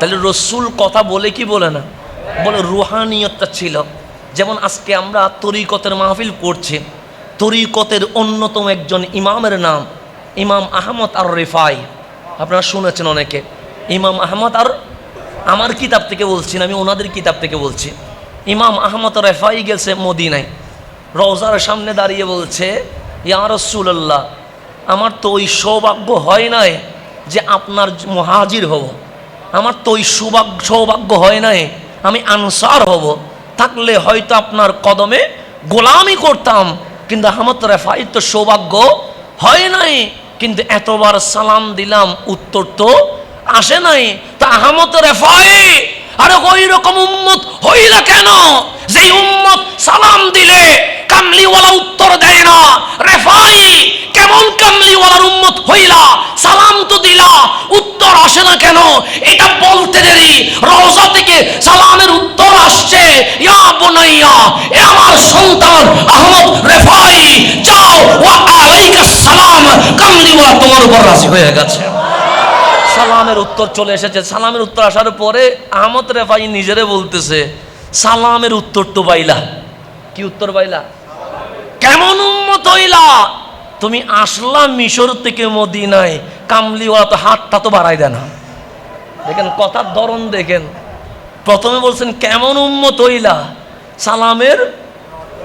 তাহলে রসুল কথা বলে কি বলে না? বলে রুহানিয়তটা ছিল। যেমন আজকে আমরা তরিকতের মাহফিল করছি, তরিকতের অন্যতম একজন ইমামের নাম ইমাম আহমদ আর রেফাই আপনারা শুনেছেন অনেকে। ইমাম আহমদ আর আমার কিতাব থেকে বলছি আমি ওনাদের কিতাব থেকে বলছি। ইমাম আহমদ রেফাই গেছে মদিনায়। রওজার সামনে দাঁড়িয়ে বলছে, ইয়া রসুল্লাহ আমার তো ওই সৌভাগ্য হয় নাই যে আপনার মহাজির হব। আমার তো ওই সৌভাগ্য সৌভাগ্য হয় নাই, আমি আনসার হব। থাকলে হয়তো আপনার কদমে গোলামি করতাম, কিন্তু আহমদ রেফাই তো সৌভাগ্য হয় নাই, কিন্তু এতবার সালাম দিলাম, উত্তর তো আসে নাই। তা আহমদ রেফাই, আরে ওই রকম উম্মত হইলা কেন? যে উম্মত সালাম দিলে কামলিওয়ালা উত্তর দেয় না। রেফাই, কেমন কামলিওয়ালার উম্মত হইলা? উত্তর আসে না কেন? এটা বলতে দেরি। রওজা থেকে সালামের উত্তর আসছে। ইয়া বুনাইয়া এ আমার সন্তান আহমদ রেফাই যাও ওয়া আলাইকা সালাম। কামলিওয়ালা তোমার উপর রাজি হয়ে গেছে। সালামের উত্তর চলে এসেছে। সালামের উত্তর আসার পরে আহমদ রেফাই নিজেরে বলতেছে সালামের উত্তর তো পাইলা। কি উত্তর পাইলা? কেমন উম্মত হইলা? তুমি আসলা মিশর থেকে মদিনায়, কামলিওয়ালা তো হাতটা তো বাড়াই দেয় না। দেখেন কথার ধরন দেখেন। প্রথমে বলছেন, কেমন উম্মত হইলা? সালামের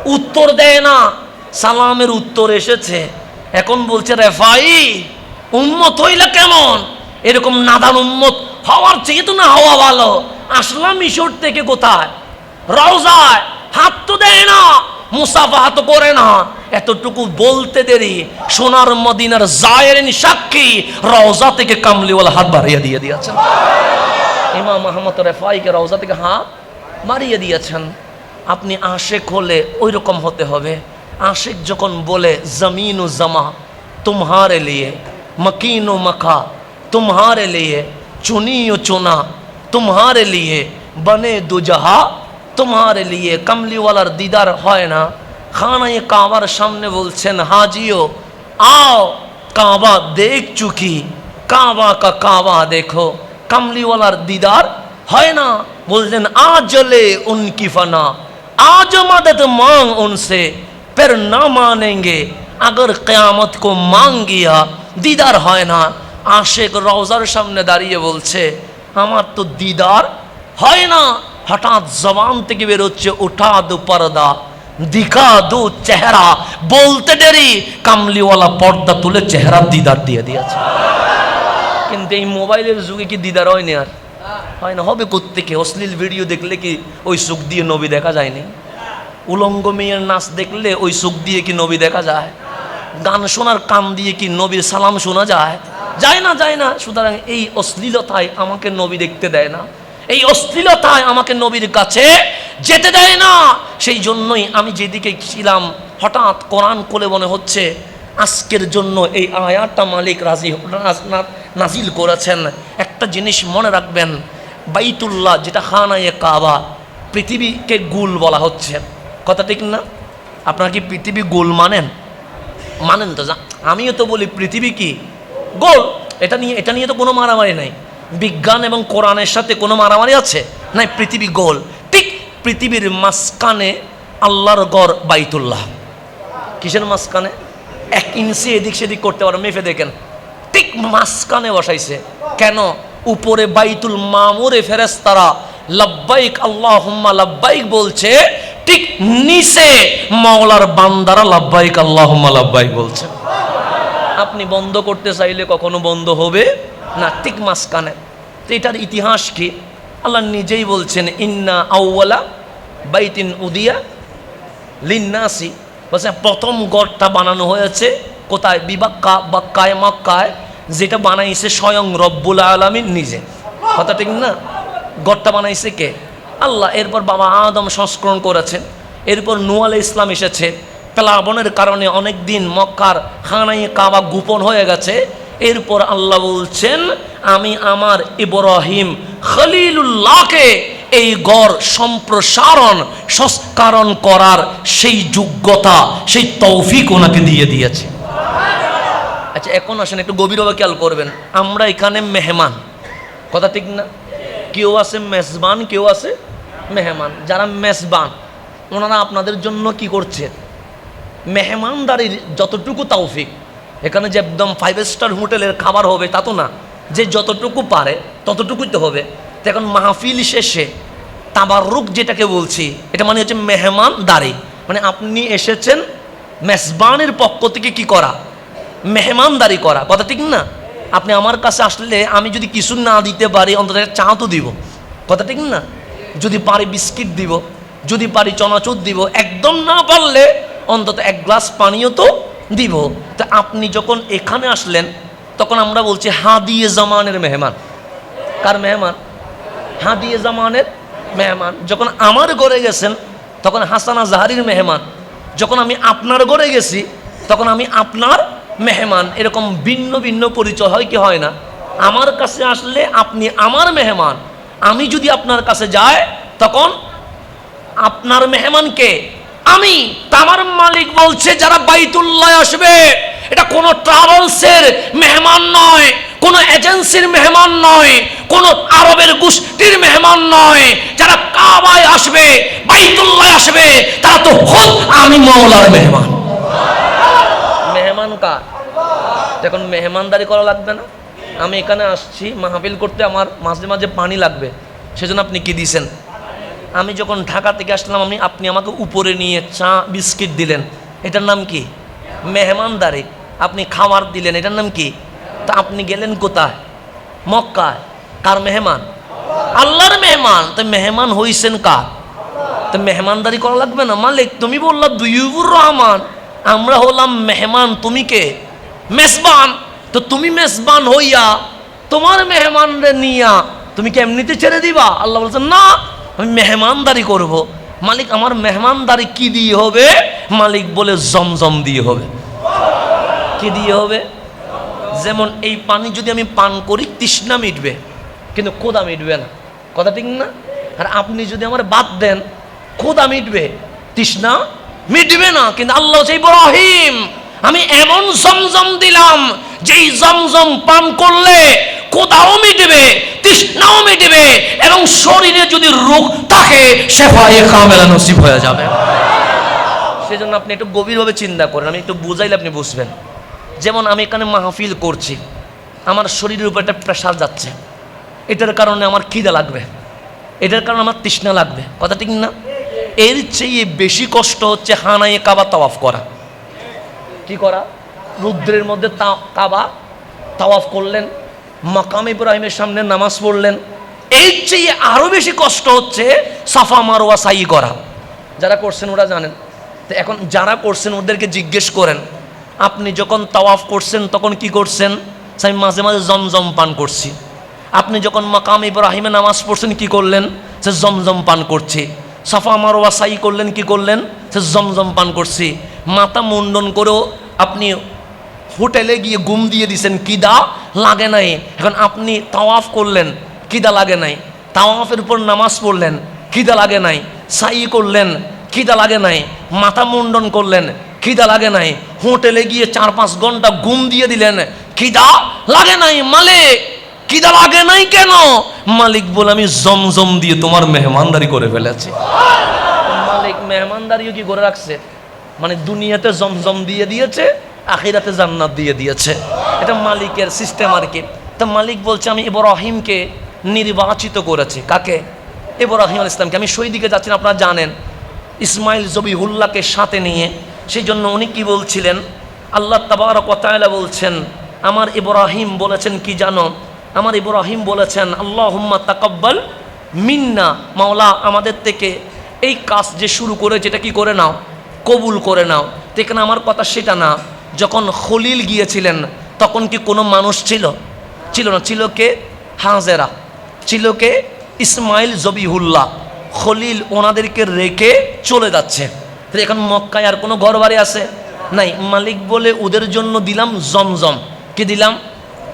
উত্তর দেয় না। সালামের উত্তর এসেছে। এখন বলছে, রেফাই, উম্মত হইলা কেমন? এরকম নাদান উম্মত হওয়ার চেয়ে তো না হওয়া ভালো। আসলাম মিশর থেকে কোথায়? রওজায়। হাত তো দেয় না মুসাফা তো করে না। এতটুকু বলতে দেরি, সোনার মদিনার জায়েরিন সাক্ষী রওজা থেকে কামলিওয়ালা হাত বাড়িয়ে দিয়ে দিয়েছেন। ইমাম আহমদ রেফাইকে রওজা থেকে হাত বাড়িয়ে দিয়েছেন। আপনি আশেক হলে ওই রকম হতে হবে। আশেক যখন বলে, জমিন ও জামা তুমহারে লিয়ে, মকিন ও মখা তুমহারে লিয়ে চুনি ও চুনা তুমহারে লিয়ে, বনে দুজাহা তোমার লিয়ে, কমলিওয়ালার দিদার হয় না। খানায় কাবার সামনে বলছেন হাজিও आओ কাবা দেখ চুকি কাবা কা কাবা দেখো কামলিওয়ালার দিদার হয় না বলছেন আজলে উনকি ফানা आज मदद मांग उनसे फिर ना मानेंगे अगर क़यामत को मांग गया দিদার হয় না আশেক রওজার সামনে দাঁড়িয়ে বলছে আমার তো দিদার হয় না হঠাৎ জবান থেকে বেরোচ্ছে উঠা দু পর্দা দিখা দু চেহারা, বলতে দেরি, কামলিওয়ালা পর্দা তুলে চেহারা দিদার দিয়ে দিয়েছে। কিন্তু এই মোবাইলের যুগে কি দিদার হয়নি আর? হয় না, হবে কোত্থেকে? অশ্লীল ভিডিও দেখলে কি ওই সুখ দিয়ে নবী দেখা যায়নি উলঙ্গ মেয়ের নাচ দেখলে ওই সুখ দিয়ে কি নবী দেখা যায়? গান শোনার কান দিয়ে কি নবীর সালাম শোনা যায়? যায় না যায় না। সুতরাং এই অশ্লীলতায় আমাকে নবী দেখতে দেয় না। এই অশ্লীলতায় আমাকে নবীর কাছে যেতে দেয় না। সেই জন্যই আমি যেদিকে ছিলাম হঠাৎ কোরআন কোলে মনে হচ্ছে, আজকের জন্য এই আয়াতটা মালিক রাজি নাজিল করেছেন। একটা জিনিস মনে রাখবেন, বাইতুল্লাহ যেটা খানায়ে কাবা, পৃথিবীকে গুল বলা হচ্ছে। কথা ঠিক না? আপনারা কি পৃথিবী গোল মানেন? মানেন তো আমিও তো বলি পৃথিবী কি? গোল। এটা নিয়ে এটা নিয়ে তো কোনো মারামারি নাই। বিজ্ঞান এবং কোরআনের সাথে কোনো মারামারি আছে? নাই, পৃথিবী গোল। পৃথিবীর মাঝখানে আল্লাহর গড় বাইতুল্লাহ। কিসের মাঝখানে? এক ইঞ্চি এদিক সেদিক করতে পারো মেফে দেখেন। ঠিক মাঝখানে বসাইছে। কেন? উপরে বাইতুল মামুরে ফেরেস্তারা লাব্বাইক আল্লাহ হুম্মা লাব্বাইক বলছে, ঠিক নিচে মাওলার বান্দারা লাব্বাইক আল্লাহ হুম্মা লাব্বাইক বলছে। আপনি বন্ধ করতে চাইলে কখনো বন্ধ হবে না, ঠিক মাঝখানে। তো এটার ইতিহাস কি? আল্লাহ নিজেই বলছেন, ইন্না আউওয়ালা বাইতিন উদিয়া লিন্নাসি। বলছে প্রথম গড়টা বানানো হয়েছে কোথায়? বিবাক্কা বা কায়মাক্কায় যেটা বানাইছে স্বয়ং রব্বুল আলমিন নিজে। কথা ঠিক না? গড়টা বানাইছে কে? আল্লাহ। এরপর বাবা আদম সংস্করণ করেছেন। এরপর নুয়াল ইসলাম এসেছে। প্লাবনের কারণে অনেক দিন মক্কার খানাই কাবা গোপন হয়ে গেছে। এরপর আল্লাহ বলছেন, আমি আমার ইব্রাহিম খলিলুল্লাহকে এই গড় সম্প্রসারণ, সংস্কারণ করার সেই যোগ্যতা, সেই তৌফিক ওনাকে দিয়ে দিয়েছে। আচ্ছা এখন আসেন, একটু গভীরভাবে খেয়াল করবেন। আমরা এখানে মেহমান। কথা ঠিক না? কেউ আছে মেজবান, কেউ আছে মেহমান। যারা মেজবান, ওনারা আপনাদের জন্য কি করছে? মেহমানদারির যতটুকু তৌফিক। এখানে যে একদম ফাইভ স্টার হোটেলের খাবার হবে তা তো না। যে যতটুকু পারে, ততটুকুই তো হবে। তো এখন মাহফিল শেষে তাবারুক যেটাকে বলছি, এটা মানে হচ্ছে মেহমান দাঁড়ি। মানে আপনি এসেছেন মেজবানের পক্ষ থেকে কি করা? মেহমানদারি করা। কথা ঠিক না? আপনি আমার কাছে আসলে আমি যদি কিছু না দিতে পারি, অন্তত চা তো দিব। কথা ঠিক না? যদি পারি বিস্কিট দিব, যদি পারি চনাচুর দিব, একদম না পারলে অন্তত এক গ্লাস পানিও তো দিব। তা আপনি যখন এখানে আসলেন, তখন আমরা বলছি হাদিয়ে জামানের মেহমান। কার মেহমান? হাদিয়ে জামানের মেহমান। যখন আমার ঘরে গেছেন, তখন হাসানা জাহারির মেহমান। যখন আমি আপনার ঘরে গেছি, তখন আমি আপনার মেহমান। এরকম ভিন্ন ভিন্ন পরিচয় হয় কি হয় না? আমার কাছে আসলে আপনি আমার মেহমান। আমি যদি আপনার কাছে যাই, তখন আপনার মেহমানকে আমি, তামার মালিক বলছে, যারা বাইতুল্লাহ আসবে, এটা কোনো ট্রাভেলসের মেহমান নয়, কোনো এজেন্সির মেহমান নয়, কোনো আরবের গোষ্ঠীর মেহমান নয়। যারা কাবায় আসবে, বাইতুল্লাহ আসবে, তারা তো খুদ আমি মৌলার মেহমান। মেহমান কার? এখন মেহমানদারি করা লাগবে না, আমি এখানে আসছি, মাহফিল করতে আমার মাঝে মাঝে পানি লাগবে, সেজন্য আপনি কি দিয়েছেন আমি যখন ঢাকা থেকে আসলাম, আমি আপনি আমাকে উপরে নিয়ে চা, বিস্কিট দিলেন। এটার নাম কি? মেহমানদারি। আপনি খাবার দিলেন, এটার নাম কি? তা আপনি গেলেন কোথায়? মক্কায়। কার মেহমান? আল্লাহর মেহমান। তো মেহমান হইছেন কার? তো মেহমানদারি করা লাগবে না? মালিক, তুমি বললা দুইবুর রহমান। আমরা হলাম মেহমান, তুমি কে? মেসবান তো তুমি মেসবান হইয়া, তোমার মেহমান রে নিয়া, তুমি কি এমনিতে ছেড়ে দিবা? আল্লাহ বলছেন, না। আমি মেহমানদারি করব। মালিক, আমার মেহমানদারি কি দিয়ে হবে? মালিক বলে জমজম দিয়ে হবে। কি দিয়ে হবে? যেমন এই পানি যদি আমি পান করি, তৃষ্ণা মিটবে, কিন্তু ক্ষুদা মিটবে না। কথা ঠিক না? আর আপনি যদি আমার বাদ দেন ক্ষুদা মিটবে, তৃষ্ণা মিটবে না, কিন্তু আল্লাহ হচ্ছে ইব্রাহিম। আমি এমন জমজম দিলাম, যেই জমজম পান করলে কোদাও মিটবে, তৃষ্ণাও মিটবে, এবং শরীরে যদি রোগ থাকে সেফায়ে কামেলা নসিব হয়ে যাবে। সেজন্য আপনি একটু গভীরভাবে চিন্তা করেন, আমি একটু বুঝাইলে আপনি বুঝবেন। যেমন আমি এখানে মাহফিল করছি, আমার শরীরের উপর একটা প্রেশার যাচ্ছে। এটার কারণে আমার খিদে লাগবে। এটার কারণে আমার তৃষ্ণা লাগবে। কথা ঠিক না? এর চেয়ে বেশি কষ্ট হচ্ছে হানায়ে কাবা তাওয়াফ করা। কি করা? রুদ্রের মধ্যে তা- কাবা তাওয়াফ করলেন, মাকাম ইব্রাহিমের সামনে নামাজ পড়লেন। এর চেয়ে আরও বেশি কষ্ট হচ্ছে সাফা মারোয়া সাই করা। যারা করছেন ওরা জানেন। তো এখন যারা করছেন ওদেরকে জিজ্ঞেস করেন, আপনি যখন তাওয়াফ করছেন তখন কি করছেন? আমি মাঝে মাঝে জমজম পান করছি। আপনি যখন মাকাম ইব্রাহিমে নামাজ পড়ছেন কি করলেন? সে জমজম পান করছি। সাফা মারোয়া সাই করলেন, কি করলেন? সে জমজম পান করছি। মাথা মুন্ডন করেও আপনি হোটেলে গিয়ে গুম দিয়ে দিছেন, কিদা লাগে নাই। এখন আপনি তাওয়াফ করলেন, কিদা লাগে নাই। তাওয়াফের উপর নামাজ পড়লেন, কিদা লাগে নাই। সাই করলেন, কিদা লাগে নাই। মাথা মুন্ডন করলেন খিদা লাগে নাই। হোটেলে গিয়ে চার পাঁচ ঘণ্টা গুম দিয়ে দিলেন খিদা লাগে নাই মালিক? খিদা লাগে নাই কেন? মালিক বলে, আমি জমজম দিয়ে তোমার মেহমানদারি করে ফেলেছি। মালিক, মেহমানদারিও কি করে রাখছে? মানে দুনিয়াতে জমজম দিয়ে দিয়েছে, আখিরাতে জান্নাত দিয়ে দিয়েছে। এটা মালিকের সিস্টেম আর কি। তা মালিক বলছে, আমি ইব্রাহিমকে নির্বাচিত করেছি। কাকে? ইব্রাহিম আল ইসলামকে আমি সেই দিকে যাচ্ছি আপনারা জানেন। ইসমাইল জবিহুল্লাহকে সাথে নিয়ে, সেই জন্য উনি কি বলছিলেন? আল্লাহ তাবারক ওয়া তাআলা বলছেন, আমার ইব্রাহিম বলেছেন কি জানো? আমার ইব্রাহিম বলেছেন, আল্লাহুম্মা তাকাব্বাল মিন্না। মাওলা, আমাদের থেকে এই কাজ যে শুরু করে যেটা কি করে নাও? কবুল করে নাও। তো আমার কথা সেটা না। যখন খলিল গিয়েছিলেন, তখন কি কোনো মানুষ ছিল? ছিল না। ছিল কে? হাজেরা। ছিল কে? ইসমাইল জবিহুল্লাহ। খলিল ওনাদেরকে রেখে চলে যাচ্ছে। এখন মক্কায় আর কোনো ঘর বাড়ি আছে? নাই। মালিক বলে ওদের জন্য দিলাম জমজম। কি দিলাম?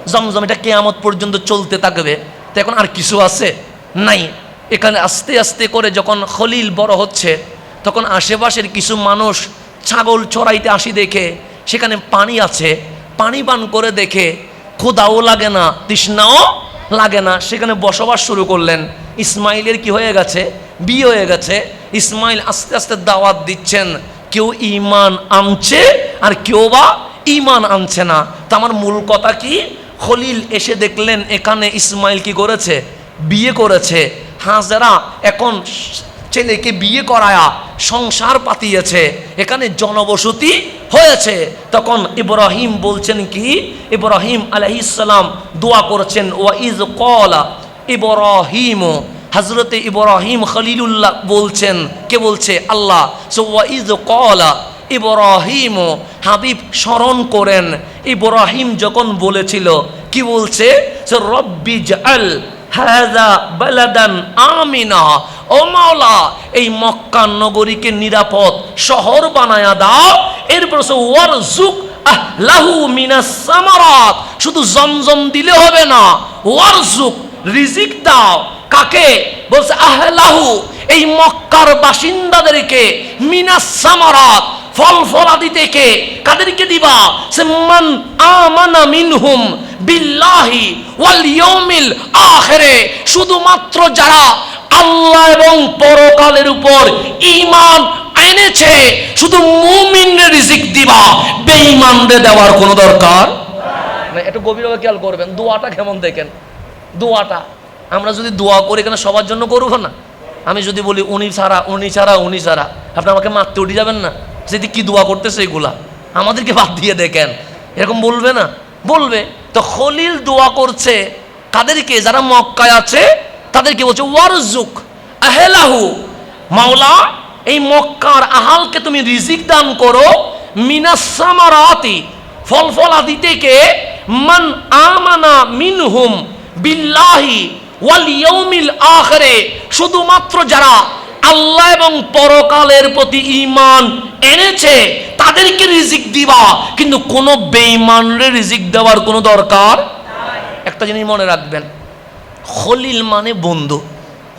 জমজম। এটা কেয়ামত পর্যন্ত চলতে থাকবে। তো এখন আর কিছু আছে? নাই। এখানে আস্তে আস্তে করে যখন খলিল বড় হচ্ছে তখন আশেপাশের কিছু মানুষ ছাগল চড়াইতে আসি দেখে, সেখানে পানি আছে, পানি পান করে দেখে ক্ষুদাও লাগে না, তৃষ্ণাও লাগে না। সেখানে বসবাস শুরু করলেন। ইসমাইলের কি হয়ে গেছে? বিয়ে হয়ে গেছে। ইসমাইল আস্তে আস্তে দাওয়াত দিচ্ছেন, কেউ ইমান আনছে আর কেউ বা ইমান আনছে না। তো আমার মূল কথা কি? খলিল এসে দেখলেন, এখানে ইসমাইল কি করেছে? বিয়ে করেছে। হাজারা এখন ছেলেকে বিয়ে করায়া সংসার পাতিয়েছে, এখানে জনবসতি হয়েছে। তখন ইব্রাহিম বলছেন কি? ইব্রাহিম আলহিসাল্লাম দোয়া করছেন, ওয়া ইজ কলা ইব্রাহিম। হজরতে ইব্রাহিম খলিলুল্লাহ বলছেন, কে বলছে? আল্লাহ। সো ওয়া ইজ কলা ইব্রাহিম। হাবিব স্মরণ করেন, ইব্রাহিম যখন বলেছিল, কি বলছে? রব্বি জাল হাজা বালাদান আমিনা। ও মাওলা, এই মক্কা নগরীকে নিরাপদ শহর বানায়া দাও। এরপর সে ওয়ারজুক লাহু মিনাস শুধু জমজম দিলে হবে না ওয়ারজুক রিজিক দাও। কাকে? বলছে, আহলাহু, এই মক্কার বাসিন্দাদেরকে মিনাস সামারাত ফল ফলাদি থেকে কাদেরকে দিবা? সে মান আমানা মিনহুম বিল্লাহি ওয়াল ইয়াউমিল আখিরে। শুধুমাত্র যারা আল্লাহ এবং পরকালের উপর ইমান এনেছে। শুধু মুমিনের রিজিক দিবা, বেঈমানদের দেওয়ার কোনো দরকার? একটু গভীরভাবে খেয়াল করবেন, দোয়াটা কেমন দেখেন? দোয়াটা, আমরা যদি দোয়া করি এখানে সবার জন্য করব না? আমি যদি বলি, উনি ছাড়া উনি ছাড়া উনি ছাড়া, আপনি আমাকে মারতে উঠে যাবেন না? সেটি কি দোয়া করতেছে এগুলা? আমাদেরকে বাদ দিয়ে দেখেন। এরকম বলবে না? বলবে, তো খলিল দোয়া করছে কাদেরকে? যারা মক্কায় আছে তাদেরকে বলছে ওয়ারজুক আহেলাহু। মাওলা, এই মক্কার আহালকে তুমি রিজিক দান করো মিনাসামারাতি ফল ফলাদি থেকে মান আমানা মিনহুম বিল্লাহি ওয়াল ইয়াউমিল আখিরে। শুধুমাত্র যারা আল্লাহ এবং পরকালের প্রতি ঈমান এনেছে, তাদেরকে রিজিক দিবা। কিন্তু কোনো বেঈমানরে রিজিক দেওয়ার কোনো দরকার একটা জিনিস মনে রাখবেন খলিল মানে বন্ধু।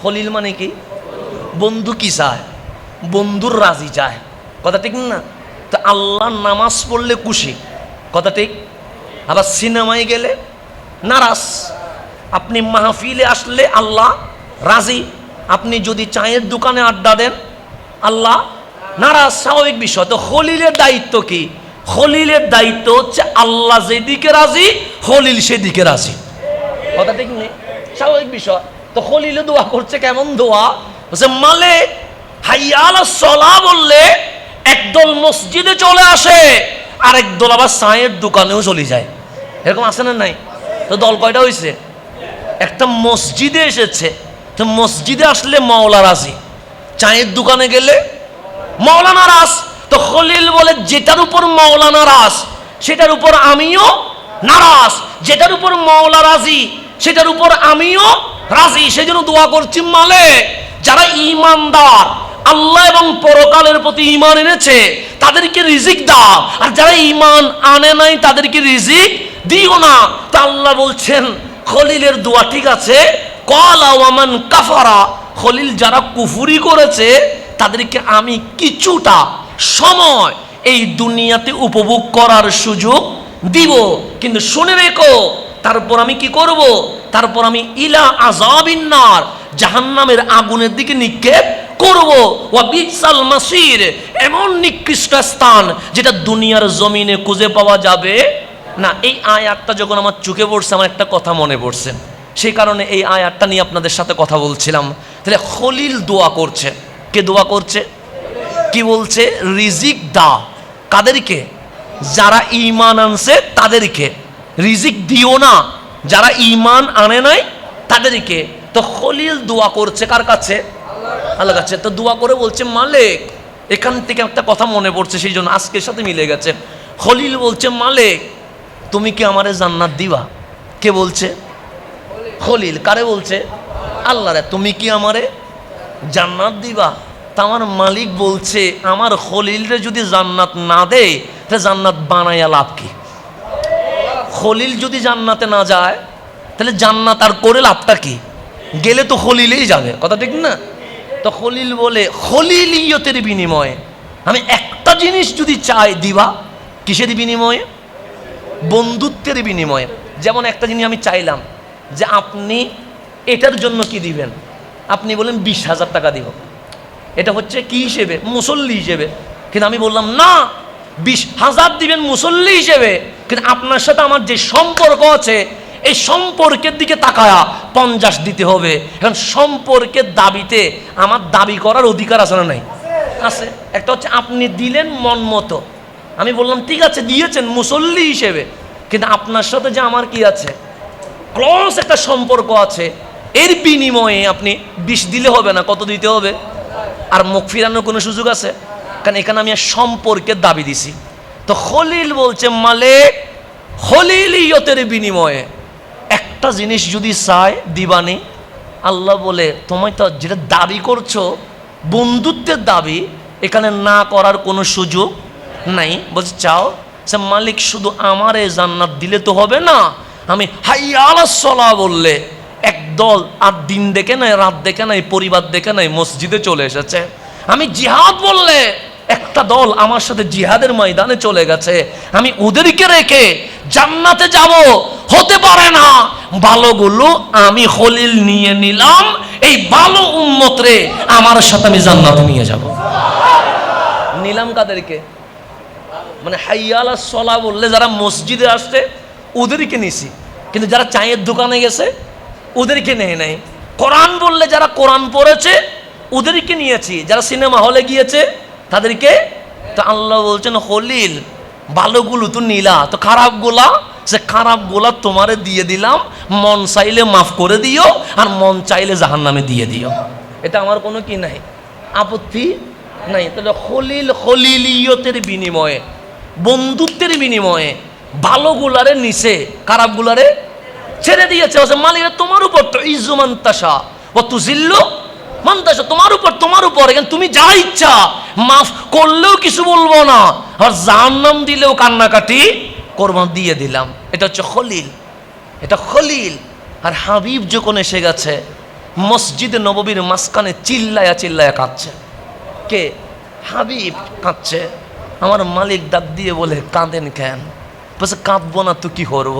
খলিল মানে কি? বন্ধু কি চায়? বন্ধুর রাজি চায়। কথা ঠিক না? তো আল্লাহ নামাজ পড়লে খুশি। কথা ঠিক? আবার সিনেমায় গেলে নারাজ। আপনি মাহফিলে আসলে আল্লাহ রাজি। আপনি যদি চায়ের দোকানে আড্ডা দেন, আল্লাহ নারাজ। স্বাভাবিক বিষয়। তো খলিলের দায়িত্ব কি? খলিলের দায়িত্ব হচ্ছে আল্লাহ যেদিকে রাজি, খলিল সেদিকে রাজি। কথা ঠিক নেই? স্বাভাবিক বিষয়। তো খলিলে দোয়া করছে কেমন দোয়া? বলছে, মালে, হাইয়াল বললে একদল মসজিদে চলে আসে আর একদল আবার চায়ের দোকানেও চলে যায়। এরকম আছে না নাই? তো দল কয়টা হয়েছে একটা মসজিদে এসেছে, তো মসজিদে আসলে মাওলা রাজি। চায়ের দোকানে গেলে মাওলানা রাস তো খলিল বলে, যেটার উপর মাওলানা রাস সেটার উপর আমিও নারাজ। যেটার উপর মাওলা রাজি সেটার উপর আমিও রাজি। সেজন্য দোয়া করছি মালে, যারা ইমানদার আল্লাহ এবং পরকালের প্রতি ইমান এনেছে, তাদেরকে রিজিক দাও। আর যারা ইমান আনে নাই, তাদেরকে রিজিক দিও না। তা আল্লাহ বলছেন, খলিলের দোয়া ঠিক আছে। কল আওয়ামান কাফারা, খলিল যারা কুফুরি করেছে, তাদেরকে আমি কিছুটা সময় এই দুনিয়াতে উপভোগ করার সুযোগ দিব। কিন্তু শুনে রেখো তারপর আমি কি করব? তারপর আমি ইলা আজাবিন্নার জাহান্নামের আগুনের দিকে নিক্ষেপ করব। ওয়া বিসাল মাসির, এমন নিকৃষ্ট স্থান যেটা দুনিয়ার জমিনে খুঁজে পাওয়া যাবে না। এই আয়াতটা যখন আমার চোখে পড়ছে, আমার একটা কথা মনে পড়ছে। সেই কারণে এই আয়াতটা নিয়ে আপনাদের সাথে কথা বলছিলাম। তাহলে খলিল দোয়া করছে। কে দোয়া করছে? কি বলছে? রিজিক দা। কাদেরকে? যারা ইমান আনছে, তাদেরকে। রিজিক দিও না। যারা ইমান আনে নাই, তাদেরকে তো খলিল দোয়া করছে কার কাছে? আল্লাহ কাছে। তো দোয়া করে বলছে, মালিক, এখান থেকে একটা কথা মনে পড়ছে, সেই জন্য আজকের সাথে মিলে গেছে। খলিল বলছে, মালিক, তুমি কি আমারে জান্নাত দিবা? কে বলছে? খলিল। কারে বলছে? আল্লাহ রে তুমি কি আমারে জান্নাত দিবা? তা আমার মালিক বলছে, আমার খলিলরে যদি জান্নাত না দেয় তাহলে জান্নাত বানাইয়া লাভ কি? খলিল যদি জান্নাতে না যায়, তাহলে জান্নাত আর করে লাভটা কি? গেলে তো খলিলেই যাবে, কথা ঠিক না? তো খলিল বলে, খলিলিয়তের বিনিময়ে আমি একটা জিনিস যদি চাই দিবা, কিসের বিনিময়ে? বন্ধুত্বের বিনিময়ে। যেমন একটা জিনিস আমি চাইলাম যে আপনি এটার জন্য কি দিবেন? আপনি বলেন বিশ হাজার টাকা দিব। এটা হচ্ছে কি হিসেবে? মুসল্লি হিসেবে। কিন্তু আমি বললাম, না, বিশ হাজার দিবেন মুসল্লি হিসেবে। কিন্তু আপনার সাথে আমার যে সম্পর্ক আছে, এই সম্পর্কের দিকে তাকায়া পঞ্চাশ দিতে হবে। এখন সম্পর্কের দাবিতে আমার দাবি করার অধিকার আছে না নাই? আছে। একটা হচ্ছে আপনি দিলেন মন মতো। আমি বললাম, ঠিক আছে, দিয়েছেন মুসল্লি হিসেবে। কিন্তু আপনার সাথে যে আমার কি আছে? ক্লস একটা সম্পর্ক আছে। এর বিনিময়ে আপনি বিষ দিলে হবে না, কত দিতে হবে? আর মুখ ফিরানোর কোনো সুযোগ আছে? কারণ এখানে আমি সম্পর্কের দাবি দিছি। তো খলিল বলছে মালিক খলিল ইয়তের বিনিময়ে একটা জিনিস যদি চায় দিবানি? আল্লাহ বলে, তোমায় তো যেটা দাবি করছ, বন্ধুত্বের দাবি, এখানে না করার কোনো সুযোগ নাই। বলছে, চাও? সে মালিক, শুধু আমার এই জান্নাত দিলে তো হবে না, আমি হাইয়ালা সলা বললে একদল আর দিন দেখে নাই, রাত দেখে নাই, পরিবার দেখে নাই, মসজিদে চলে এসেছে। আমি জিহাদ বললে একটা দল আমার সাথে জিহাদের ময়দানে চলে গেছে। আমি ওদেরকে রেখে জান্নাতে যাব। হতে পারে না। ভালোগুলো আমি খলিল নিয়ে নিলাম। এই ভালো উম্মতরে আমার সাথে আমি জান্নাতে নিয়ে যাব। নিলাম কাদেরকে? মানে হাইয়ালা সলা বললে যারা মসজিদে আসছে, ওদেরকে নিছি। কিন্তু যারা চায়ের দোকানে গেছে, ওদেরকে নেয় নাই। কোরআন বললে যারা কোরআন পড়েছে, ওদেরকে নিয়েছি। যারা সিনেমা হলে গিয়েছে তাদেরকে? তো আল্লাহ বলছেন হলিল ভালোগুলো তো নিলা, তো খারাপগুলা, সে খারাপগুলা তোমারে দিয়ে দিলাম, মন চাইলে মাফ করে দিও, আর মন চাইলে জাহান নামে দিয়ে দিও। এটা আমার কোনো কি নাই, আপত্তি নাই। তাহলে হলিল খলিলিয়তের বিনিময়ে, বন্ধুত্বের বিনিময়ে ভালোগুলারে নিচে খারাপগুলারে ছেড়ে দিয়েছে। মালিক তোমার উপর তো ইজু মান্তাসা ও তু জিল্লু মান্তাসা তোমার উপর তোমার উপর, এখানে তুমি যা ইচ্ছা, মাফ করলেও কিছু বলব না। আর যার নাম দিলেও কান্নাকাটি কোরবান দিয়ে দিলাম। এটা হচ্ছে খলিল, এটা খলিল। আর হাবিব যখন এসে গেছে, মসজিদে নববীর মাঝখানে চিল্লায়া চিল্লায়া কাঁদছে। কে? হাবিব কাঁদছে। আমার মালিক ডাক দিয়ে বলে, কাঁদেন কেন? বলছে, কাঁদবো না তো কি করব?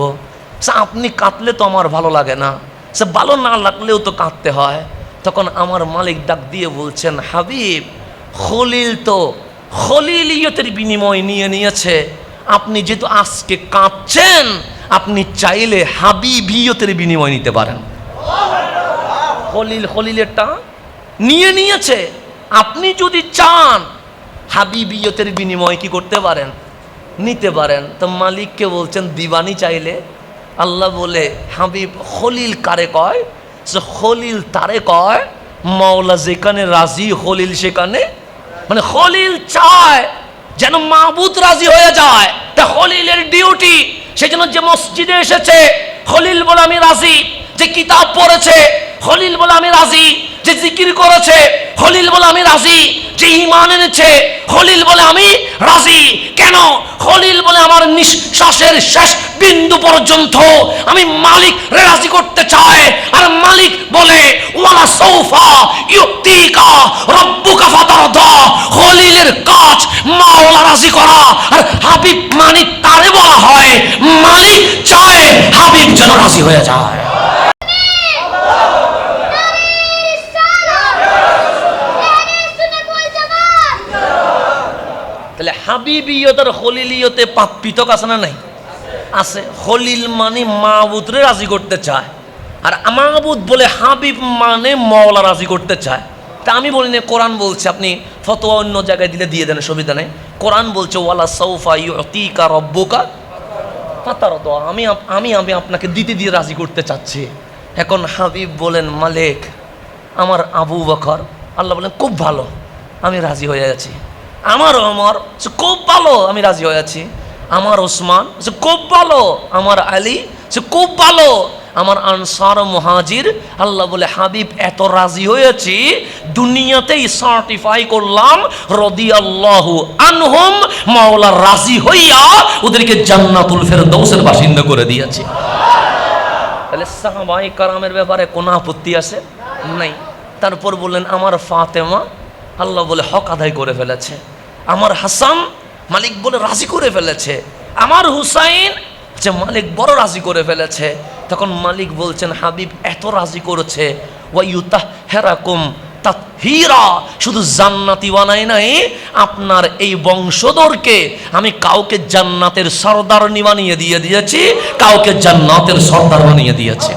সে আপনি কাঁদলে তো আমার ভালো লাগে না। সে ভালো না লাগলেও তো কাঁদতে হয়। তখন আমার মালিক ডাক দিয়ে বলছেন, হাবিব, খলিল তো খলিলিয়তের বিনিময় নিয়ে নিয়েছে। আপনি যেহেতু আজকে কাঁদছেন, আপনি চাইলে হাবিবিয়তের বিনিময় নিতে পারেন। খলিল খলিলেরটা নিয়ে নিয়েছে। আপনি যদি চান হাবিবিয়তের বিনিময় কি করতে পারেন? নিতে পারেন। তো মালিককে বলছেন, দিবানি চাইলে? আল্লাহ বলে, হাবিব, খলিল কারে কয়? সে খলিল তারে কয়? মাওলা যেখানে রাজি, খলিল সেখানে? মানে খলিল চায় যেন মাহবুদ রাজি হয়ে যায়। তা খলিলের ডিউটি, সেজন্য যে মসজিদে এসেছে, খলিল বলে আমি রাজি, যে কিতাব পড়েছে, খলিল বলে আমি রাজি। যে জিকির করেছে খলিল বলে আমি রাজি। যে ইমান এনেছে খলিল বলে আমি রাজি। কেন? খলিল বলে আমার নিঃশ্বাসের শেষ বিন্দু পর্যন্ত আমি মালিক রে রাজি করতে চাই। আর মালিক বলে, ওয়ালা সৌফা ইউতিকা রব্বুকা ফাতারদা। খলিলের কাজ মাওলা রাজি করা। আর হাবিব মানিক তারে বলা হয়? মালিক চায় হাবিব যেন রাজি হয়ে যায়। হাবিবিয়ত আর খলিলিয়তে পাক পৃথক আছে না নাই? আছে। খলিল মানে মা মাহবুদরে রাজি করতে চায়। আর মাহবুদ বলে হাবিব মানে মওলা রাজি করতে চায়। তা আমি বলি না, কোরআন বলছে, আপনি ফতোয়া অন্য জায়গায় দিলে দিয়ে দেন সুবিধা নেই। কোরআন বলছে, ওয়ালা সৌফা ইউতিকা রব্বুকা পাতার আমি আমি আমি আপনাকে দিতে দিয়ে রাজি করতে চাচ্ছি। এখন হাবিব বলেন, মালিক, আমার আবু বকর। আল্লাহ বলেন, খুব ভালো, আমি রাজি হয়ে আছি। আমার অমর সে খুব ভালো, আমি রাজি হয়ে আছি। আমার ওসমান সে খুব ভালো। আমার আলী, সে খুব ভালো। আমার আনসার মহাজির, আল্লাহ বলে, হাবিব, এত রাজি হয়েছি, দুনিয়াতেই সার্টিফাই করলাম রদি আল্লাহ আনহুম, মাওলা রাজি হইয়া ওদেরকে জান্নাতুল ফেরদৌসের বাসিন্দা করে দিয়েছে। তাহলে সাহাবাই কারামের ব্যাপারে কোনো আপত্তি আছে? নাই। তারপর বললেন, আমার ফাতেমা আল্লাহ বলে হক আদায় করে ফেলেছে। আমার হাসান মালিক বলে রাজি করে ফেলেছে। আমার হুসাইন যে মালিক বড় রাজি করে ফেলেছে। তখন মালিক বলছেন, হাবিব, এত রাজি করেছে। ওয়াইউতাহ হেরাকুম হীরা শুধু জান্নাতি বানাই নাই, আপনার এই বংশধরকে আমি কাউকে জান্নাতের সর্দারনি বানিয়ে দিয়ে দিয়েছি, কাউকে জান্নাতের সর্দার বানিয়ে দিয়েছি।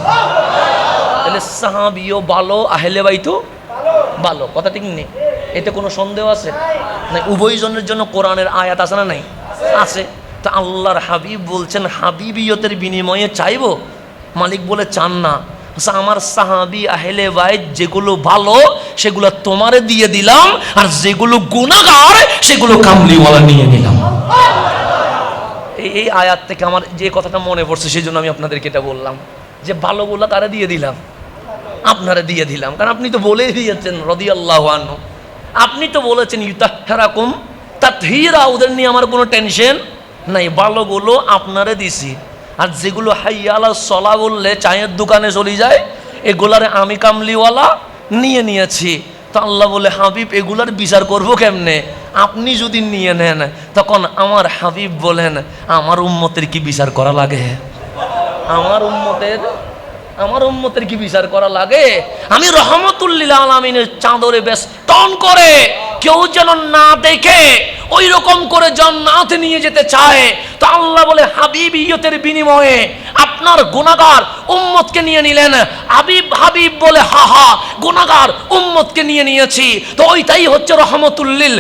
তাহলে সাহাবিও ভালো, আহলে বাইতো ভালো, কথা ঠিক নেই। এতে কোনো সন্দেহ আছে? না উভয়জনের জন্য কোরআনের আয়াত আছে না নাই? আছে। তা আল্লাহর হাবিব বলছেন হাবিবিয়তের বিনিময়ে চাইব? মালিক বলে চান না। আচ্ছা, আমার সাহাবি আহলে বাইত যেগুলো ভালো সেগুলো তোমারে দিয়ে দিলাম আর যেগুলো গুণাগার সেগুলো কামলিওয়ালা নিয়ে নিলাম। এই আয়াত থেকে আমার যে কথাটা মনে পড়ছে সেই জন্য আমি আপনাদেরকে এটা বললাম। যে ভালোগুলো তারা দিয়ে দিলাম। আপনারা দিয়ে দিলাম। কারণ আপনি তো বলেই দিয়েছেন রদি আল্লাহ আপনি তো বলেছেন ইউতাহারাকুম তাথীরা ওদের নিয়ে আমার কোনো টেনশন নাই। ভালোগুলো আপনারে দিছি। আর যেগুলো হাইয়ালা সলা বললে চায়ের দোকানে চলে যায়, এগুলারে আমি কামলিওয়ালা নিয়ে নিয়েছি। তো আল্লাহ বলে, হাবিব, এগুলার বিচার করব কেমনে? আপনি যদি নিয়ে নেন, তখন আমার হাবিব বলেন, আমার উম্মতের কি বিচার করা লাগে? আমার উম্মতের আমার উম্মতের কি বিচার করা লাগে? আমি রহমতুল্লিল আলমিনের চাঁদরে বেষ্টন করে কেউ যেন না দেখে ওই রকম করে জান্নাতে নিয়ে যেতে চায়। তো আল্লাহ বলে হাবিব ইয়তের বিনিময়ে আপনার গুণাগার উম্মতকে নিয়ে নিলেন। হাবিব হাবিব বলে, হা হা গুণাগার উম্মতকে নিয়ে নিয়েছি। তো ওইটাই হচ্ছে রহমতুল্লিল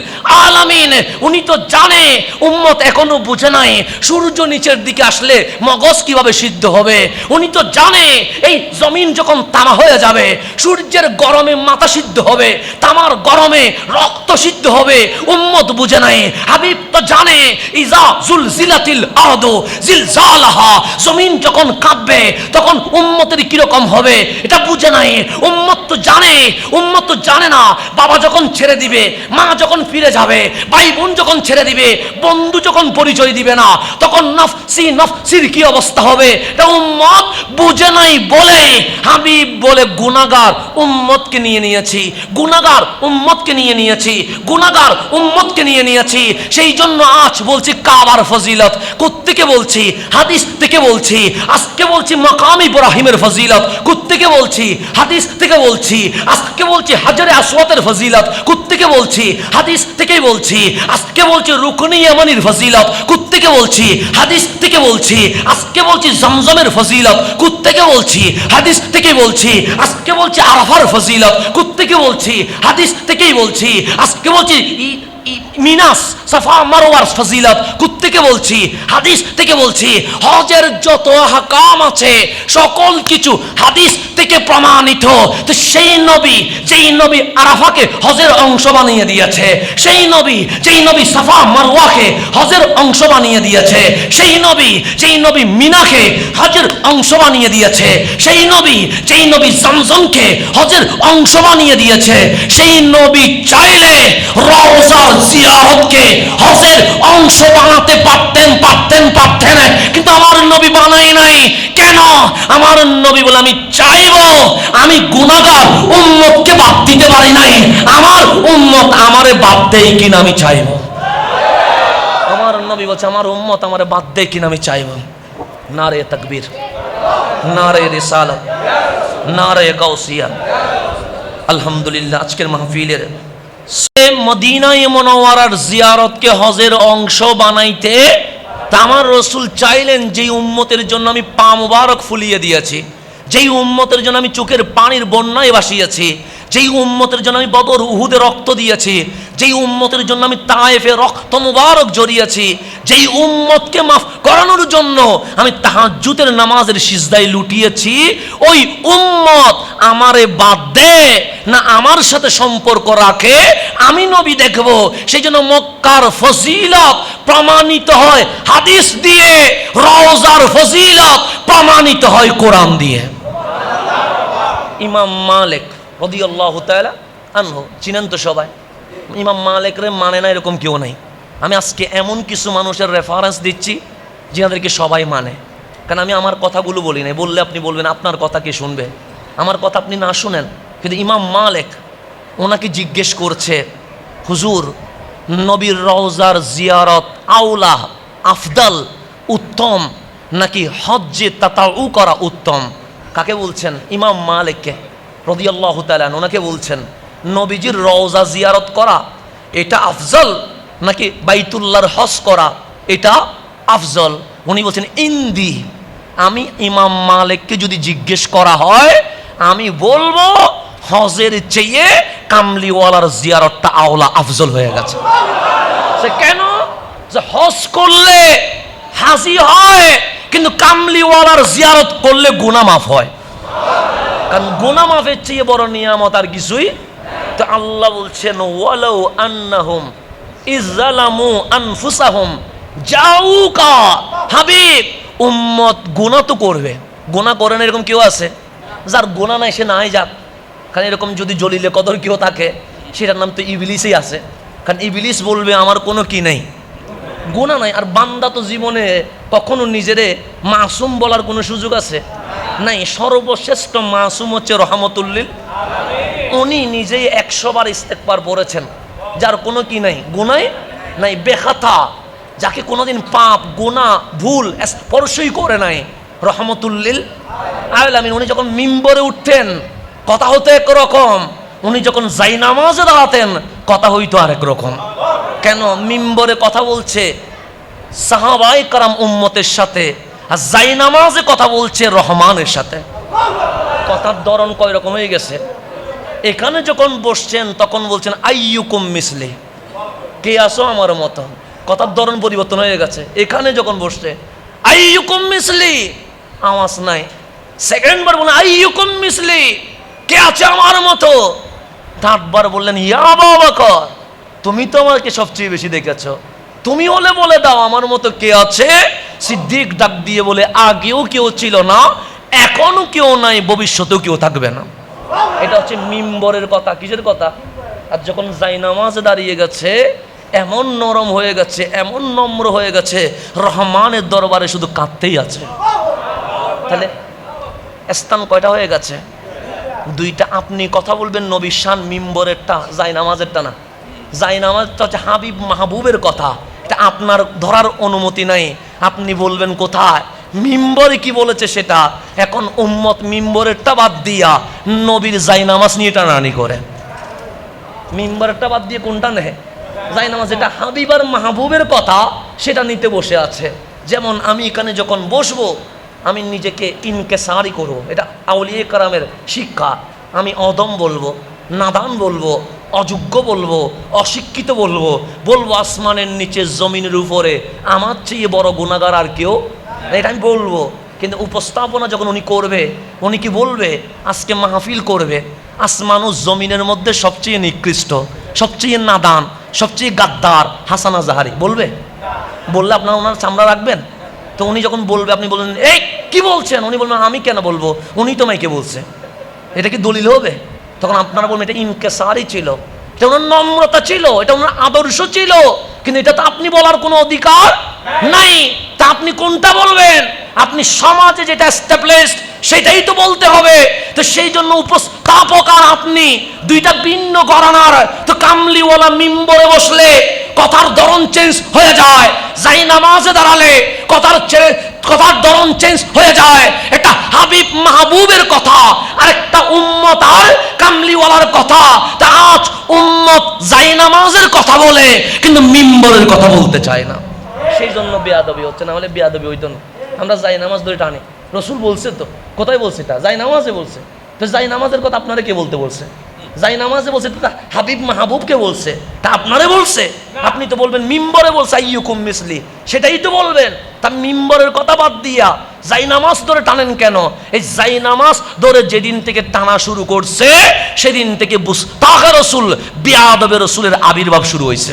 আলামিন। উনি তো জানে, উম্মত এখনও বুঝে নাই, সূর্য নিচের দিকে আসলে মগজ কীভাবে সিদ্ধ হবে। উনি তো জানে, এই জমিন যখন তামা হয়ে যাবে, সূর্যের গরমে মাথা সিদ্ধ হবে, তামার গরমে রক্ত সিদ্ধ হবে, উম্মত বুঝে নাই। হাবিব তো জানে, ইজা জুল জিলাতিল আরদু জিলজালাহা জমিন যখন কাঁপবে, তখন উম্মতের কীরকম হবে? এটা বুঝে নাই। উম্মত তো জানে, উম্মত তো জানে না। বাবা যখন ছেড়ে দিবে, মা যখন ফিরে যাবে ভাই বোন যখন ছেড়ে দিবে, বন্ধু যখন পরিচয় দিবে না, তখন নফসি নফসির কি অবস্থা হবে? এটা উম্মত বুঝে নাই বলে। হাবিব বলে গুনাগার উম্মতকে নিয়ে নিয়েছি গুনাগার উম্মতকে নিয়ে নিয়েছি গুনাগার উম্মতকে নিয়ে নিয়েছি। সেই জন্য আজ বলছি কাবার ফজিলত। কোত্থেকে বলছি হাদিস থেকে বলছি, আজকে বলছি মাকাম ইব্রাহিমের ফজিলত। কোত্থেকে বলছি হাদিস থেকে বলছি, আজকে বলছি হাজারে আসওয়াতের ফজিলত। কোত্থেকে বলছি হাদিস থেকেই বলছি, আজকে বলছি রুকনি ইয়ামানির ফজিলত। কোত্থেকে বলছি হাদিস থেকে বলছি, আজকে বলছি জমজমের ফজিলত। কোত্থেকে বলছি হাদিস থেকে বলছি, আজকে বলছি আরাফার ফজিলত। কোত্থেকে বলছি হাদিস থেকেই বলছি, আজকে বলছি মিনাস, সাফা মারোয়ার ফজিলত। কুত্তেকে বলছি, হাদিস থেকে বলছি, হজের যত হাকাম আছে, সকল কিছু হাদিস থেকে প্রমাণিত। তো সেই নবী, যেই নবী আরাফাকে হজের অংশ বানিয়ে দিয়েছে, সেই নবী, যেই নবী সাফা মারওয়াকে হজের অংশ বানিয়ে দিয়েছে, সেই নবী, যেই নবী মিনাকে হজের অংশ বানিয়ে দিয়েছে, সেই নবী, যেই নবী জমজমকে হজের অংশ বানিয়ে দিয়েছে, সেই নবী চাইলে রওজার হজের অংশ বানাতে পারতেন পারতেন পারতেন। কিন্তু আমার নবী বানাই নাই। কেন? আমার নবী বলে, আমি চাইব, আমি গুনাহগার উম্মতকে বাদ দিতে পারি নাই। আমার উম্মত বাদ কিনা আমি চাইব। আমার নবী বলছে, আমার উম্মত বাদ দেয় কিনা আমি চাইব। নারে তাকবীর, নারে রিসালাত, নারে গাউসিয়া। আলহামদুলিল্লাহ, আজকের মাহফিলের সে মদিনায় মনোয়ারার জিয়ারতকে হজের অংশ বানাইতে তামার রসুল চাইলেন, যেই উম্মতের জন্য আমি পা মুবারক ফুলিয়ে দিয়েছি, যেই উম্মতের জন্য আমি চোখের পানির বন্যায় ভাসিয়েছি যেই উম্মতের জন্য আমি বদর উহুদে রক্ত দিয়েছি, যেই উম্মতের জন্য আমি তায়েফে রক্ত মুবারক জড়িয়েছি, যেই উম্মতকে মাফ করানোর জন্য আমি তাহাজ্জুদের নামাজের সিজদায় লুটিয়েছি, ওই উম্মত আমারে বাদ দে, না আমার সাথে সম্পর্ক রাখে, আমি নবী দেখব। সেই জন্য মক্কার ফজিলত প্রমাণিত হয় হাদিস দিয়ে, রওজার ফজিলত প্রমাণিত হয় কোরআন দিয়ে। ইমাম মালিক রদিয়াল্লাহ তাআলা আনহু, চিনেন তো সবাই। ইমাম মালিকরে মানে না এরকম কেউ নাই। আমি আজকে এমন কিছু মানুষের রেফারেন্স দিচ্ছি যাদেরকে সবাই মানে। কারণ আমি আমার কথাগুলো বলি নাই, বললে আপনি বলবেন, আপনার কথা কে শুনবে? আমার কথা আপনি না শুনেন, কিন্তু ইমাম মালিক ওনাকে জিজ্ঞেস করছে, হুজুর, নবীর রওজার জিয়ারত আউলা আফদাল, উত্তম, নাকি হজ্জে তাতাউ করা উত্তম? কাকে বলছেন? ইমাম মালিককে। রদিয়াল্লাহ তালান ওনাকে বলছেন, নবীজির রওজা জিয়ারত করা, এটা আফজল? নাকি বাইতুল্লাহর হজ করা, এটা আফজল? উনি বলছেন, ইন্দি। আমি ইমাম মালিককে যদি জিজ্ঞেস করা হয়, আমি বলব, হজের চেয়ে কামলিওয়ালার জিয়ারতটা আওলা আফজল হয়ে গেছে। সে কেন? যে হজ করলে হাসি হয়, কিন্তু কামলিওয়ালার জিয়ারত করলে গুনা মাফ হয়। কারণ গুনাহ মাফের চেয়ে বড় নিয়ামত আর কিছুই তো আল্লাহ বলছেন, ওয়ালাউ আন্নাহুম ইজালামু আনফুসাহুম। জাউকা হাবিব, উম্মত গুনাহ তো করবে। গুনাহ করে না এরকম কেউ আছে? যার গুনাহ নাই, সে নাই যাক। কারণ এরকম যদি জলিলে কদর কেউ থাকে, সেটার নাম তো ইবিলিসই আছে। কারণ ইবিলিস বলবে, আমার কোনো কি নেই? গুণা নাই, আর বান্দা তো জীবনে কখনো নিজেরে মাসুম বলার কোনো সুযোগ আছে? নাই, সর্বশ্রেষ্ঠ মাসুম হচ্ছে রহমতুল্লিল। উনি নিজেই একশো বার ইস্তেকবার পড়েছেন যার কোনো কি নাই? গুনাই নাই, বেখাতা। যাকে কোনোদিন পাপ গোনা ভুল স্পর্শই করে নাই রহমতুল্লিল। আমিন, উনি যখন মিম্বরে উঠতেন, কথা হতো একরকম উনি যখন জাইনামাজে দাঁড়াতেন, কথা হইতো আরেক রকম। কেন মিম্বরে কথা বলছে? সাহাবাই কারাম উম্মতের সাথে আর জাইনামাজে কথা বলছে রহমানের সাথে। কথার ধরন কয় রকম হয়ে গেছে। এখানে যখন বসছেন, তখন বলছেন, আইয়ুকুম মিসলি। কে আসো আমার মতো? কথার ধরন পরিবর্তন হয়ে গেছে। এখানে যখন বসছে, আইয়ুকুম মিসলি। আওয়াজ নাই। সেকেন্ড বার বলেন আইয়ুকুম মিসলি। কে আছে আমার মতো? থার্ডবার বললেন, ইয়া বাবা তুমি তো আমাকে সবচেয়ে বেশি দেখেছ। তুমি হলে বলে দাও, আমার মতো কে আছে? সিদ্দিক ডাক দিয়ে বলে, আগেও কেউ ছিল না এখনও কেউ নাই, ভবিষ্যতেও কেউ থাকবে না। এটা হচ্ছে মিম্বরের কথা, কিসের কথা? আর যখন জাইনামাজ দাঁড়িয়ে গেছে, এমন নরম হয়ে গেছে, এমন নম্র হয়ে গেছে, রহমানের দরবারে শুধু কাঁদতেই আছে। তাহলে স্থান কয়টা হয়ে গেছে? দুইটা। আপনি কথা বলবেন নবীর শান মিম্বরেরটা, জাইনামাজেরটা না। জাইনামাজটা হচ্ছে হাবিব মাহবুবের কথা। এটা আপনার ধরার অনুমতি নাই। আপনি বলবেন কোথায়? মিম্বরে কি বলেছে সেটা? এখন উম্মত মিম্বরেরটা বাদ দিয়া নবীর জাইনামাজ নিয়ে টানানি করে। মিম্বরেরটা বাদ দিয়ে কোনটা নেয়? জাইনামাজ যেটা হাবিব আর মাহবুবের কথা, সেটা নিতে বসে আছে। যেমন আমি এখানে যখন বসবো, আমি নিজেকে ইনকেসারি করব। এটা আউলিয়ে কারামের শিক্ষা। আমি অদম বলব, নাদান বলব অযোগ্য বলব, অশিক্ষিত বলব বলব আসমানের নিচে, জমিনের উপরে। আমার চেয়ে বড় গুণাগার আর কেউ? এটা আমি বলব। কিন্তু উপস্থাপনা যখন উনি করবে, উনি কি বলবে? আজকে মাহফিল করবে। আসমান ও জমিনের মধ্যে সবচেয়ে নিকৃষ্ট, সবচেয়ে নাদান, সবচেয়ে গাদ্দার হাসানা জাহারি বলবে? বললে আপনার ওনার চামড়া রাখবেন? তো উনি যখন বলবে, আপনি বলবেন এই, কি বলছেন? উনি বলবেন, আমি কেন বলব? উনি তো মাইকে বলছে। এটা কি দলিল হবে? তখন আপনারা বলবেন, এটা ইনকেসারই ছিল। এটা ওনার নম্রতা ছিল, এটা ওনার আদর্শ ছিল। কিন্তু এটা তো আপনি বলার কোনো অধিকার নাই। তা আপনি কোনটা বলবেন? আপনি সমাজে যেটা এস্টাবলিশড সেটাই তো বলতে হবে। তো সেই জন্য উপস্থাপক আর আপনি দুইটা ভিন্ন ঘরানার। তো কামলিওয়ালা মিম্বরে বসলে কথার ধরন চেঞ্জ হয়ে যায়। যাই নামাজে দাঁড়ালে কথার চে- কথার ধরন চেঞ্জ হয়ে যায়। এটা হাবিব মাহবুবের কথা আর একটা উম্মত আর কামলিওয়ালার কথা। তা আজ উম্মত যাই নামাজের কথা বলে, কিন্তু মিম্বরের কথা বলতে চায় না। সেই জন্য বেয়াদবি হচ্ছে, না হলে বেয়াদবি হইতো না। আমরা যাই নামাজ ধরে টানি। রসুল বলছে তো, কোথায় বলছে এটা? যাই নামাজে বলছে। তো যাই নামাজের কথা আপনারা কে বলতে বলছে? যাই নামাজে বলছে হাবিব মাহবুবকে বলছে তা আপনারে বলছে? আপনি তো বলবেন মিম্বরে বলছে আইয়ুকুম মিসলি। সেটাই তো বলবেন। তা মিম্বরের কথা বাদ দিয়া যাই নামাজ ধরে টানেন কেন? এই যাই নামাজ ধরে যেদিন থেকে টানা শুরু করছে সেদিন থেকে বুস্তাখা রসুল বিয়াদবে রসুলের আবির্ভাব শুরু হয়েছে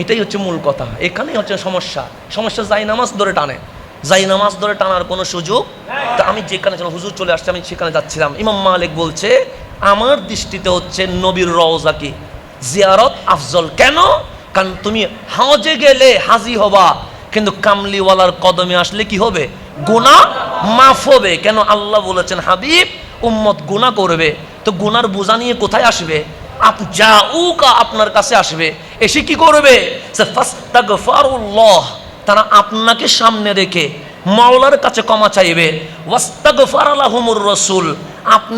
এটাই হচ্ছে মূল কথা। এখানেই হচ্ছে সমস্যা। সমস্যা যাই নামাজ ধরে টানে। যাই নামাজ ধরে টানার কোনো সুযোগ? তা আমি যেখানে ছিলাম, হুজুর চলে আসছে, আমি সেখানে যাচ্ছিলাম। ইমাম মালিক বলছে, আমার দৃষ্টিতে হচ্ছে নবীর রওজা কি? জিয়ারত আফজল। কেন? কারণ তুমি হাজে গেলে হাজি হবা, কিন্তু কামলিওয়ালার কদমে আসলে কি হবে? গুণা মাফ হবে। কেন? আল্লাহ বলেছেন, হাবিব, উম্মত গুণা করবে। তো গুনার বোঝা নিয়ে কোথায় আসবে? আপ যা উকা আপনার কাছে আসবে। এসে কি করবে? ফাস্তাগফারুল্লাহ তারা আপনাকে সামনে রেখে মাওলার কাছে ক্ষমা চাইবে। ওয়াস্তাগফার লাহুমুর রসুল। আপনি